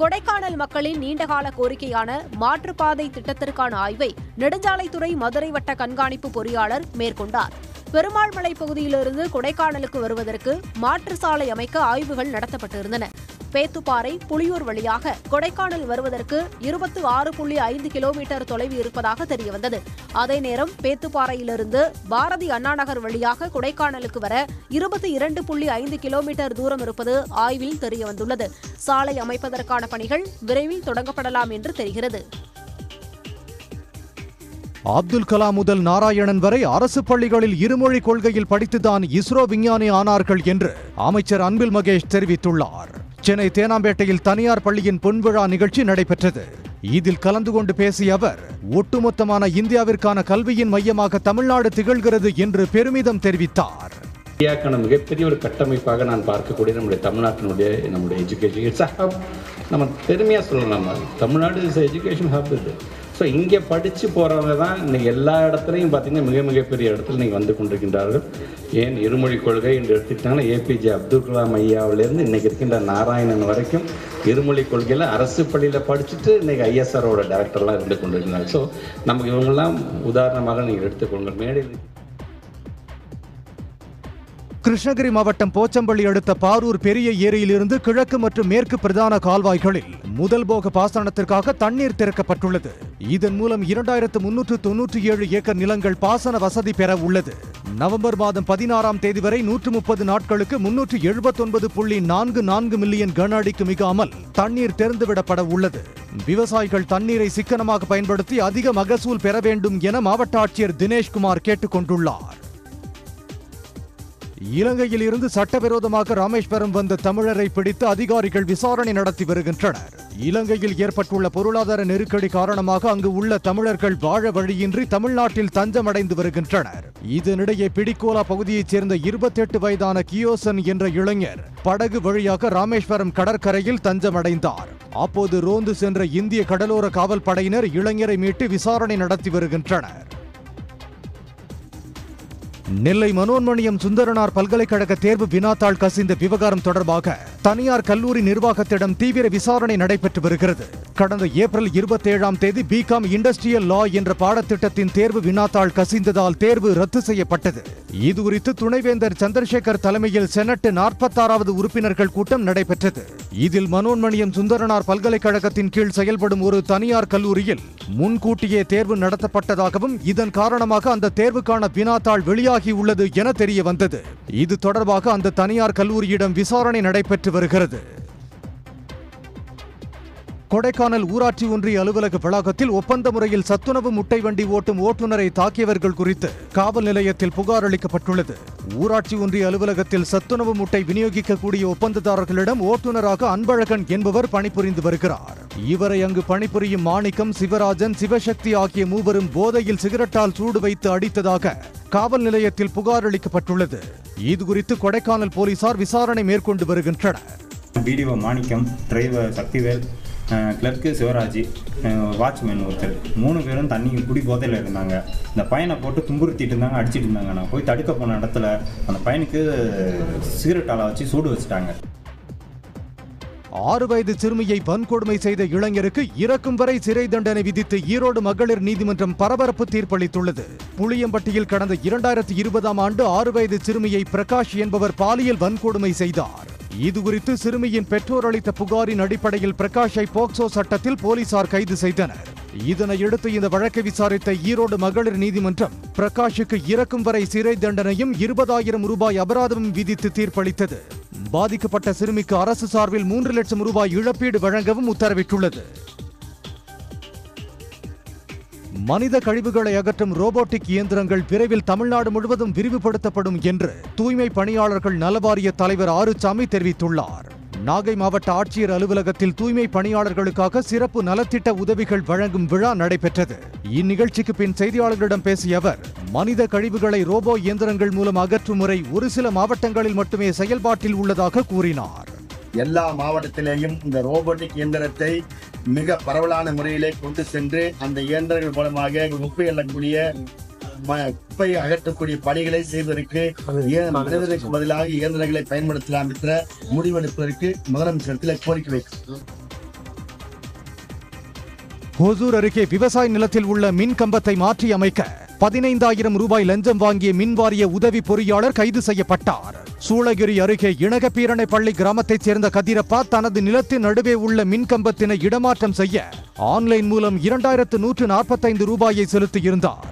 கொடைக்கானல் மக்களின் நீண்டகால கோரிக்கையான மாற்றுப்பாதை திட்டத்திற்கான ஆய்வை நெடுஞ்சாலைத்துறை மதுரை வட்ட கண்காணிப்பு பொறியாளர் மேற்கொண்டார். பெருமாள்மலை பகுதியிலிருந்து கொடைக்கானலுக்கு வருவதற்கு மாற்று சாலை அமைக்க ஆய்வுகள் நடத்தப்பட்டிருந்தன. பேத்துப்பாறை புளியூர் வழியாக கொடைக்கானல் வருவதற்கு இருபத்து ஆறு புள்ளி ஐந்து கிலோமீட்டர் தொலைவு இருப்பதாக தெரியவந்தது. அதே நேரம் பேத்துப்பாறையிலிருந்து பாரதி அண்ணாநகர் வழியாக கொடைக்கானலுக்கு வர இருபத்தி இரண்டு புள்ளி ஐந்து கிலோமீட்டர் தூரம் இருப்பது ஆய்வில் தெரியவந்துள்ளது. சாலை அமைப்பதற்கான பணிகள் விரைவில் தொடங்கப்படலாம் என்று தெரிகிறது. அப்துல் கலாம் முதல் நாராயணன் வரை அரசு பள்ளிகளில் இருமொழி கொள்கையில் படித்துதான் இஸ்ரோ விஞ்ஞானி ஆனார்கள் என்று அமைச்சர் அன்பில் மகேஷ் தெரிவித்துள்ளார். சென்னை தேனாம்பேட்டையில் தனியார் பள்ளியின் பொன்விழா நிகழ்ச்சி நடைபெற்றது. இதில் கலந்து கொண்டு பேசிய அவர் ஒட்டுமொத்தமான இந்தியாவிற்கான கல்வியின் மையமாக தமிழ்நாடு திகழ்கிறது என்று பெருமிதம் தெரிவித்தார். இந்தியாக்கான மிகப்பெரிய ஒரு கட்டமைப்பாக நான் பார்க்கக்கூடிய நம்முடைய தமிழ்நாட்டினுடைய நம்முடைய எஜுகேஷன் இட்ஸ் நம்ம பெருமையாக சொல்லலாம் தமிழ்நாடு இஸ் எஜுகேஷன் ஹப் இது. ஸோ இங்கே படித்து போகிறவங்க தான் இன்னைக்கு எல்லா இடத்துலையும் பார்த்தீங்கன்னா மிக மிகப்பெரிய இடத்துல நீங்கள் வந்து கொண்டிருக்கின்றார்கள். ஏன் இருமொழி கொள்கை என்று எடுத்துக்கிட்டாங்கன்னா A P J Abdul Kalam ஐயாவிலேருந்து இன்றைக்கி இருக்கின்ற நாராயணன் வரைக்கும் இருமொழி கொள்கையில் அரசு பள்ளியில் படிச்சுட்டு இன்றைக்கி ஐஎஸ்ஆரோட டேரக்டர்லாம் இருந்து கொண்டிருக்கிறாங்க ஸோ நமக்கு இவங்கெல்லாம் உதாரணமாக நீங்கள் எடுத்துக்கொள்ளுங்கள். மேடையில் கிருஷ்ணகிரி மாவட்டம் போச்சம்பள்ளி அடுத்த பாரூர் பெரிய ஏரியிலிருந்து கிழக்கு மற்றும் மேற்கு பிரதான கால்வாய்களில் முதல் போக பாசனத்திற்காக தண்ணீர் திறக்கப்பட்டுள்ளது. இதன் மூலம் இரண்டாயிரத்து முன்னூற்று தொன்னூற்றி ஏழு ஏக்கர் நிலங்கள் பாசன வசதி பெற உள்ளது. நவம்பர் மாதம் பதினாறாம் தேதி வரை நூற்று முப்பது நாட்களுக்கு முன்னூற்று எழுபத்தொன்பது புள்ளி நான்கு நான்கு மில்லியன் கன அடிக்கு மிகாமல் தண்ணீர் திறந்துவிடப்பட உள்ளது. விவசாயிகள் தண்ணீரை சிக்கனமாக பயன்படுத்தி அதிக மகசூல் பெற வேண்டும் என மாவட்ட ஆட்சியர் தினேஷ்குமார் கேட்டுக் கொண்டுள்ளார் இலங்கையில் இருந்து சட்டவிரோதமாக ராமேஸ்வரம் வந்த தமிழரை பிடித்து அதிகாரிகள் விசாரணை நடத்தி வருகின்றனர். இலங்கையில் ஏற்பட்டுள்ள பொருளாதார நெருக்கடி காரணமாக அங்கு உள்ள தமிழர்கள் வாழ வழியின்றி தமிழ்நாட்டில் தஞ்சமடைந்து வருகின்றனர். இதனிடையே பிடிக்கோலா பகுதியைச் சேர்ந்த இருபத்தெட்டு வயதான கியோசன் என்ற இளைஞர் படகு வழியாக ராமேஸ்வரம் கடற்கரையில் தஞ்சமடைந்தார். அப்போது ரோந்து சென்ற இந்திய கடலோர காவல் படையினர் இளைஞரை மீட்டு விசாரணை நடத்தி வருகின்றனர். நெல்லை மனோன்மணியம் சுந்தரனார் பல்கலைக்கழக தேர்வு வினாத்தாள் கசிந்த விவகாரம் தொடர்பாக தனியார் கல்லூரி நிர்வாகத்திடம் தீவிர விசாரணை நடைபெற்று வருகிறது. கடந்த ஏப்ரல் இருபத்தேழாம் தேதி பிகாம் இண்டஸ்ட்ரியல் லா என்ற பாடத்திட்டத்தின் தேர்வு வினாத்தாள் கசிந்ததால் தேர்வு ரத்து செய்யப்பட்டது. இதுகுறித்து துணைவேந்தர் சந்திரசேகர் தலைமையில் செனட் நாற்பத்தாறாவது உறுப்பினர்கள் கூட்டம் நடைபெற்றது. இதில் மனோன்மணியம் சுந்தரனார் பல்கலைக்கழகத்தின் கீழ் செயல்படும் ஒரு தனியார் கல்லூரியில் முன்கூட்டியே தேர்வு நடத்தப்பட்டதாகவும் இதன் காரணமாக அந்த தேர்வுக்கான வினாத்தாள் வெளியாகியுள்ளது என தெரிய வந்தது இது தொடர்பாக அந்த தனியார் கல்லூரியிடம் விசாரணை நடைபெற்று வருகிறது. கொடைக்கானல் ஊராட்சி ஒன்றிய அலுவலக வளாகத்தில் ஒப்பந்த முறையில் சத்துணவு முட்டை வண்டி ஓட்டும் ஓட்டுநரை தாக்கியவர்கள் குறித்து காவல் நிலையத்தில் புகார் அளிக்கப்பட்டுள்ளது. ஊராட்சி ஒன்றிய அலுவலகத்தில் சத்துணவு முட்டை விநியோகிக்கக்கூடிய ஒப்பந்ததாரர்களிடம் ஓட்டுநராக அன்பழகன் என்பவர் பணிபுரிந்து வருகிறார். இவரை அங்கு பணிபுரியும் மாணிக்கம் சிவராஜன் சிவசக்தி ஆகிய மூவரும் போதையில் சிகரெட்டால் சூடு வைத்து அடித்ததாக காவல் நிலையத்தில் புகார் அளிக்கப்பட்டுள்ளது. இதுகுறித்து கொடைக்கானல் போலீசார் விசாரணை மேற்கொண்டு வருகின்றனர். BDO Manickam driver Sakthivel clerk Sivaraj watchman ஒருத்தர். மூணு பேரும் தண்ணி குடி போதையில் இருந்தாங்க. இந்த பையனை போட்டு துன்புறுத்திட்டு இருந்தாங்க அடிச்சிட்டு இருந்தாங்க. நான் போய் தடுக்க போன இடத்துல அந்த பையனுக்கு சிகரெட் வச்சு சூடு வச்சுட்டாங்க. ஆறு வயது சிறுமியை வன்கொடுமை செய்த இளைஞருக்கு இறக்கும் வரை சிறை தண்டனை விதித்து ஈரோடு மகளிர் நீதிமன்றம் பரபரப்பு தீர்ப்பளித்துள்ளது. புளியம்பட்டியில் கடந்த இரண்டாயிரத்தி இருபதாம் ஆண்டு ஆறு வயது சிறுமியை பிரகாஷ் என்பவர் பாலியல் வன்கொடுமை செய்தார். இதுகுறித்து சிறுமியின் பெற்றோர் அளித்த புகாரின் அடிப்படையில் பிரகாஷை போக்சோ சட்டத்தில் போலீசார் கைது செய்தனர். இதனையடுத்து இந்த வழக்கை விசாரித்த ஈரோடு மகளிர் நீதிமன்றம் பிரகாஷுக்கு இறக்கும் வரை சிறை தண்டனையும் இருபதாயிரம் ரூபாய் அபராதமும் விதித்து தீர்ப்பளித்தது. பாதிக்கப்பட்ட சிறுமிக்கு அரசு சார்பில் மூன்று லட்சம் ரூபாய் இழப்பீடு வழங்கவும் உத்தரவிட்டுள்ளது. மனித கழிவுகளை அகற்றும் ரோபோட்டிக் இயந்திரங்கள் விரைவில் தமிழ்நாடு முழுவதும் விரிவுபடுத்தப்படும் என்று தூய்மை பணியாளர்கள் நலவாரிய தலைவர் ஆறுசாமி தெரிவித்துள்ளார். நாகை மாவட்ட ஆட்சியர் அலுவலகத்தில் தூய்மை பணியாளர்களுக்காக சிறப்பு நலத்திட்ட உதவிகள் வழங்கும் விழா நடைபெற்றது. இந்நிகழ்ச்சிக்கு பின் செய்தியாளர்களிடம் பேசிய அவர் மனித கழிவுகளை ரோபோ இயந்திரங்கள் மூலம் அகற்றும் முறை ஒரு சில மாவட்டங்களில் மட்டுமே செயல்பாட்டில் உள்ளதாக கூறினார். எல்லா மாவட்டத்திலேயும் இந்த ரோபோட்டிக் இயந்திரத்தை மிக பரவலான முறையிலே கொண்டு சென்று அந்த இயந்திரங்கள் மூலமாக குப்பை எண்ணக்கூடிய ம- குப்பையை அகற்றக்கூடிய பணிகளை செய்வதற்கு மனிதனுக்கு பதிலாக இயந்திரங்களை பயன்படுத்தலாம் என்ற முடிவெடுப்பதற்கு முதலமைச்சரத்தில் கோரிக்கை வைக்கிறோம் ஹொசூர் அருகே விவசாய நிலத்தில் உள்ள மின் கம்பத்தை மாற்றி அமைக்க பதினைந்தாயிரம் ரூபாய் லஞ்சம் வாங்கிய மின் வாரிய உதவி பொறியாளர் கைது செய்யப்பட்டார். சூளகிரி அருகே இணகப்பீரணை பள்ளி கிராமத்தைச் சேர்ந்த கதிரப்பா தனது நிலத்தின் நடுவே உள்ள மின் கம்பத்தினை இடமாற்றம் செய்ய ஆன்லைன் மூலம் இரண்டாயிரத்து நூற்று நாற்பத்தைந்து ரூபாயை செலுத்தியிருந்தார்.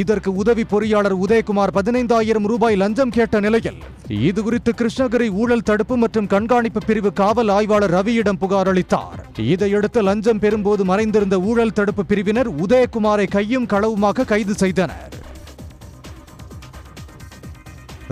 இதற்கு உதவி பொறியாளர் உதயகுமார் பதினைந்தாயிரம் ரூபாய் லஞ்சம் கேட்ட நிலையில் இது குறித்து கிருஷ்ணகிரி ஊழல் தடுப்பு மற்றும் கண்காணிப்பு பிரிவு காவல் ஆய்வாளர் ரவியிடம் புகார் அளித்தார். இதையடுத்து லஞ்சம் பெறும்போது மறைந்திருந்த ஊழல் தடுப்பு பிரிவினர் உதயகுமாரை கையும் களவுமாக கைது செய்தனர்.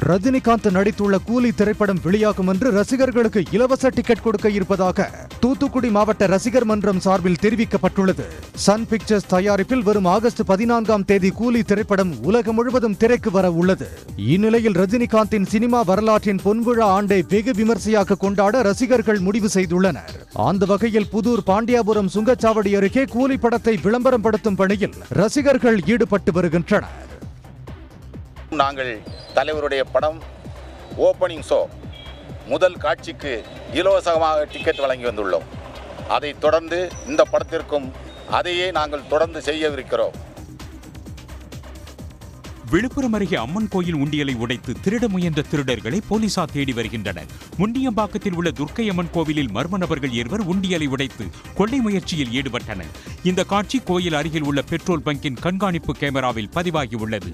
ரஜினிகாந்த் நடித்துள்ள கூலி திரைப்படம் வெளியாகும் என்று ரசிகர்களுக்கு இலவச டிக்கெட் கொடுக்க இருப்பதாக தூத்துக்குடி மாவட்ட ரசிகர் மன்றம் சார்பில் தெரிவிக்கப்பட்டுள்ளது. சன் பிக்சர்ஸ் தயாரிப்பில் வரும் ஆகஸ்ட் பதினான்காம் தேதி கூலி திரைப்படம் உலகம் முழுவதும் திரைக்கு வர உள்ளது. இந்நிலையில் ரஜினிகாந்தின் சினிமா வரலாற்றின் பொன்விழா ஆண்டை வெகு விமர்சையாக கொண்டாட ரசிகர்கள் முடிவு செய்துள்ளனர். அந்த வகையில் புதூர் பாண்டியாபுரம் சுங்கச்சாவடி அருகே கூலி படத்தை விளம்பரம் படுத்தும் பணியில் ரசிகர்கள் ஈடுபட்டு வருகின்றனர். நாங்கள் தலைவருடைய படம் ஓப்பனிங் ஷோ முதல் காட்சிக்கு இலவசமாக டிக்கெட் வழங்கி வந்துள்ளோம். அதை தொடர்ந்து இந்த படத்திற்கும் அதையே நாங்கள் தொடர்ந்து செய்யவிருக்கிறோம். விழுப்புரம் அருகே அம்மன் கோயில் உண்டியலை உடைத்து திருட முயன்ற திருடர்களை போலீசார் தேடி வருகின்றனர். முண்டியம்பாக்கத்தில் உள்ள துர்க்கை அம்மன் கோவிலில் மர்ம நபர்கள் இருவர் உண்டியலை உடைத்து கொள்ளை முயற்சியில் ஈடுபட்டனர். இந்த காட்சி கோயில் அருகில் உள்ள பெட்ரோல் பங்கின் கண்காணிப்பு கேமராவில் பதிவாகியுள்ளது.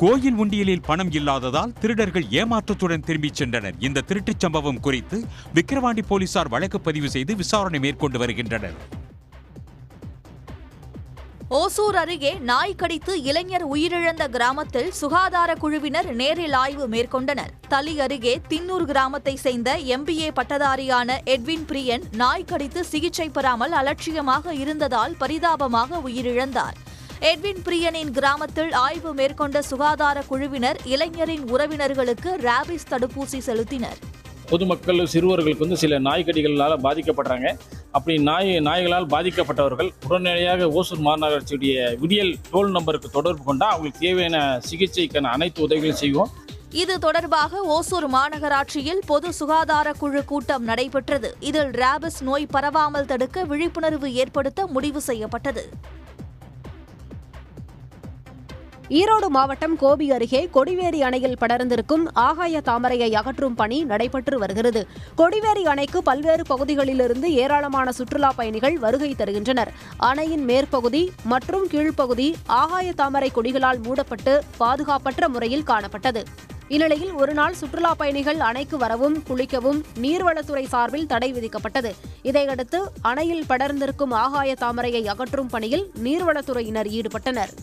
கோயில் உண்டியலில் பணம் இல்லாததால் திருடர்கள் ஏமாற்றத்துடன் திரும்பிச் சென்றனர். இந்த திருட்டுச் சம்பவம் குறித்து விக்கிரவாண்டி போலீசார் வழக்கு பதிவு செய்து விசாரணை மேற்கொண்டு வருகின்றனர். ஓசூர் அருகே நாய் கடித்து இளைஞர் உயிரிழந்த கிராமத்தில் சுகாதார குழுவினர் நேரில் ஆய்வு மேற்கொண்டனர். தளி அருகே தின்னூர் கிராமத்தை சேர்ந்த எம்பிஏ பட்டதாரியான எட்வின் பிரியன் நாய் கடித்து சிகிச்சை பெறாமல் அலட்சியமாக இருந்ததால் பரிதாபமாக உயிரிழந்தார். எட்வின் பிரியனின் கிராமத்தில் ஆய்வு மேற்கொண்ட சுகாதார குழுவினர் இளைஞரின் உறவினர்களுக்கு ராபிஸ் தடுப்பூசி செலுத்தினர். பொதுமக்கள் சிறுவர்களுக்கு வந்து சில நாய்க்கடிகளால் பாதிக்கப்படுறாங்க. அப்படி நாய் நாய்களால் பாதிக்கப்பட்டவர்கள் உடனடியாக ஓசூர் மாநகராட்சியுடைய விடியல் டோல் நம்பருக்கு தொடர்பு கொண்டால் அவங்களுக்கு தேவையான சிகிச்சைக்கான அனைத்து உதவிகளையும் செய்வோம். இது தொடர்பாக ஓசூர் மாநகராட்சியில் பொது சுகாதார குழு கூட்டம் நடைபெற்றது. இதில் ராபிஸ் நோய் பரவாமல் தடுக்க விழிப்புணர்வு ஏற்படுத்த முடிவு செய்யப்பட்டது. ஈரோடு மாவட்டம் கோபி அருகே கொடிவேரி அணையில் படர்ந்திருக்கும் ஆகாய தாமரையை அகற்றும் பணி நடைபெற்று வருகிறது. கொடிவேரி அணைக்கு பல்வேறு பகுதிகளிலிருந்து ஏராளமான சுற்றுலா பயணிகள் வருகை தருகின்றனர். அணையின் மேற்பகுதி மற்றும் கீழ்ப்பகுதி ஆகாய தாமரை கொடிகளால் மூடப்பட்டு பாதுகாப்பற்ற முறையில் காணப்பட்டது. இந்நிலையில் ஒருநாள் சுற்றுலா பயணிகள் அணைக்கு வரவும் குளிக்கவும் நீர்வளத்துறை சார்பில் தடை விதிக்கப்பட்டது. இதையடுத்து அணையில் படர்ந்திருக்கும் ஆகாய தாமரையை அகற்றும் பணியில் நீர்வளத்துறையினர் ஈடுபட்டனர்.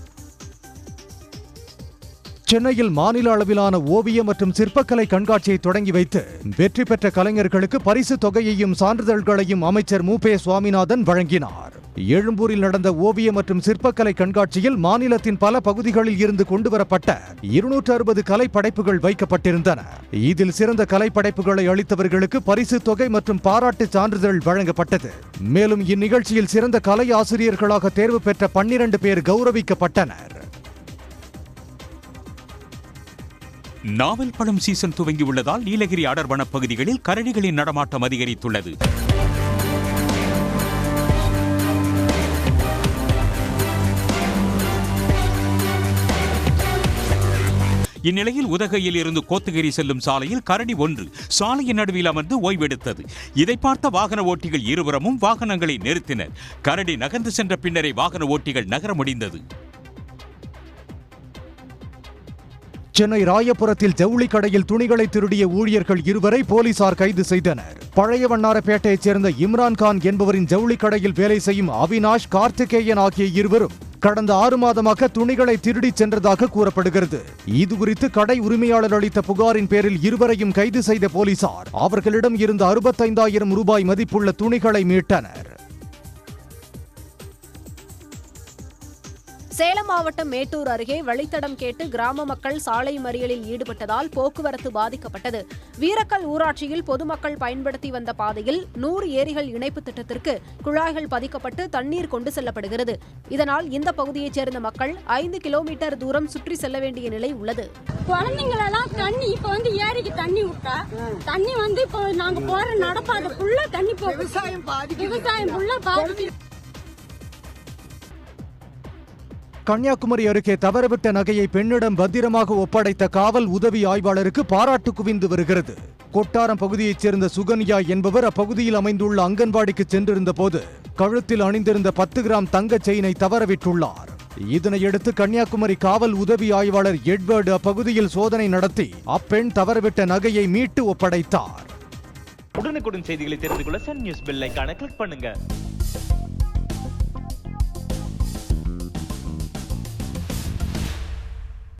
சென்னையில் மாநில அளவிலான ஓவிய மற்றும் சிற்பக்கலை கண்காட்சியை தொடங்கி வைத்து வெற்றி பெற்ற கலைஞர்களுக்கு பரிசு தொகையையும் சான்றிதழ்களையும் அமைச்சர் மு. சுவாமிநாதன் வழங்கினார். எழும்பூரில் நடந்த ஓவிய மற்றும் சிற்பக்கலை கண்காட்சியில் மாநிலத்தின் பல பகுதிகளில் இருந்து கொண்டுவரப்பட்ட இருநூற்று அறுபது கலை படைப்புகள் வைக்கப்பட்டிருந்தன. இதில் சிறந்த கலை படைப்புகளை அளித்தவர்களுக்கு பரிசு தொகை மற்றும் பாராட்டு சான்றிதழ் வழங்கப்பட்டது. மேலும் இந்நிகழ்ச்சியில் சிறந்த கலை ஆசிரியர்களாக தேர்வு பெற்ற பன்னிரண்டு பேர் கௌரவிக்கப்பட்டனர். நாவல் பழம் சீசன் துவங்கியுள்ளதால் நீலகிரி அடர் வனப்பகுதிகளில் கரடிகளின் நடமாட்டம் அதிகரித்துள்ளது. இந்நிலையில் உதகையில் இருந்து கோத்தகிரி செல்லும் சாலையில் கரடி ஒன்று சாலையின் நடுவில் அமர்ந்து ஓய்வெடுத்தது. இதை பார்த்த வாகன ஓட்டிகள் இருவரமும் வாகனங்களை நிறுத்தினர். கரடி நகர்ந்து சென்ற பின்னரே வாகன ஓட்டிகள் நகர முடிந்தது. சென்னை ராயபுரத்தில் ஜவுளி கடையில் துணிகளை திருடிய ஊழியர்கள் இருவரை போலீசார் கைது செய்தனர். பழைய வண்ணாரப்பேட்டையைச் சேர்ந்த இம்ரான் கான் என்பவரின் ஜவுளி கடையில் வேலை செய்யும் அவினாஷ் கார்த்திகேயன் ஆகிய இருவரும் கடந்த ஆறு மாதமாக துணிகளை திருடி சென்றதாக கூறப்படுகிறது. இது குறித்து கடை உரிமையாளர் அளித்த புகாரின் பேரில் இருவரையும் கைது செய்த போலீசார் அவர்களிடம் இருந்த அறுபத்தைந்தாயிரம் ரூபாய் மதிப்புள்ள துணிகளை மீட்டனர். சேலம் மாவட்டம் மேட்டூர் அருகே வழித்தடம் கேட்டு கிராம மக்கள் சாலை மறியலில் ஈடுபட்டதால் போக்குவரத்து பாதிக்கப்பட்டது. வீரக்கல் ஊராட்சியில் பொதுமக்கள் பயன்படுத்தி வந்த பாதையில் நூறு ஏரிகள் இணைப்பு திட்டத்திற்கு குழாய்கள் பதிக்கப்பட்டு தண்ணீர் கொண்டு செல்லப்படுகிறது. இதனால் இந்த பகுதியைச் சேர்ந்த மக்கள் ஐந்து கிலோமீட்டர் தூரம் சுற்றி செல்ல வேண்டிய நிலை உள்ளது. குழந்தைங்களெல்லாம் தண்ணி இப்ப வந்து ஏரிக்கு தண்ணி விட்டா தண்ணி வந்து இப்போ நாங்க போற நடப்பாதை ஃபுல்லா தண்ணி போகுது விவசாயம் விவசாயம் ஃபுல்லா பாதிச்சு கன்னியாகுமரி அருகே தவறவிட்ட நகையை பெண்ணிடம் பத்திரமாக ஒப்படைத்த காவல் உதவி ஆய்வாளருக்கு பாராட்டு குவிந்து வருகிறது. கொட்டாரம் பகுதியைச் சேர்ந்த சுகன்யா என்பவர் அப்பகுதியில் அமைந்துள்ள அங்கன்வாடிக்கு சென்றிருந்த போது கழுத்தில் அணிந்திருந்த பத்து கிராம் தங்க செயினை தவறவிட்டுள்ளார். இதனையடுத்து கன்னியாகுமரி காவல் உதவி ஆய்வாளர் எட்வர்டு அப்பகுதியில் சோதனை நடத்தி அப்பெண் தவறவிட்ட நகையை மீட்டு ஒப்படைத்தார். உடனுக்குடன் செய்திகளை தெரிந்து கொள்ள சன் நியூஸ் பெல் கிளிக் பண்ணுங்க.